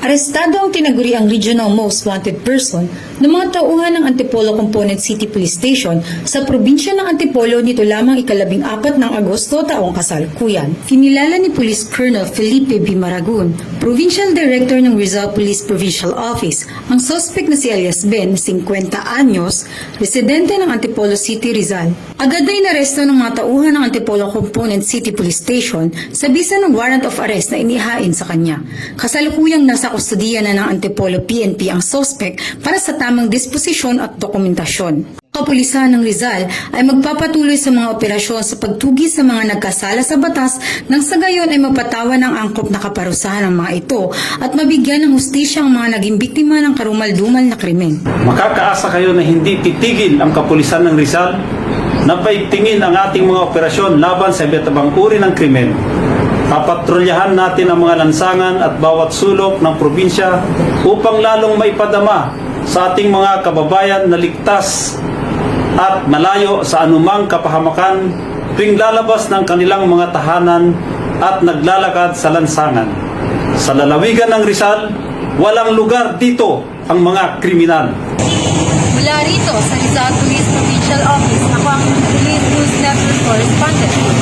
Arestado ang tinaguriang regional most wanted person ng mga tauhan ng Antipolo Component City Police Station sa probinsya ng Antipolo nito lamang ikalabing apat ng Agosto taong kasalukuyan. Kinilala ni Police Colonel Felipe B. Maragun, Provincial Director ng Rizal Police Provincial Office, ang suspect na si alias Ben, 50 anyos, residente ng Antipolo City, Rizal. Agad na inaresto ng mga tauhan ng Antipolo Component City Police Station sa bisa ng warrant of arrest na inihain sa kanya. Kasalukuyang nasa kustodiya na ng Antipolo PNP ang suspect para sa tamang disposisyon at dokumentasyon. Kapulisan ng Rizal ay magpapatuloy sa mga operasyon sa pagtugi sa mga nagkasala sa batas nang sa gayon ay mapatawan ang angkop na kaparusahan ng mga ito at mabigyan ng hustisya ang mga naging biktima ng karumal-dumal na krimen. Makakaasa kayo na hindi titigil ang kapulisan ng Rizal na paigtingin ang ating mga operasyon laban sa iba't ibang uri ng krimen. Papatrolyahan natin ang mga lansangan at bawat sulok ng probinsya upang lalong maipadama sa ating mga kababayan na ligtas at malayo sa anumang kapahamakan tuwing lalabas ng kanilang mga tahanan at naglalakad sa lansangan. Sa lalawigan ng Rizal, walang lugar dito ang mga kriminal. Mula rito sa Rizal Police Provincial Office, ako ang Police News Network Correspondent,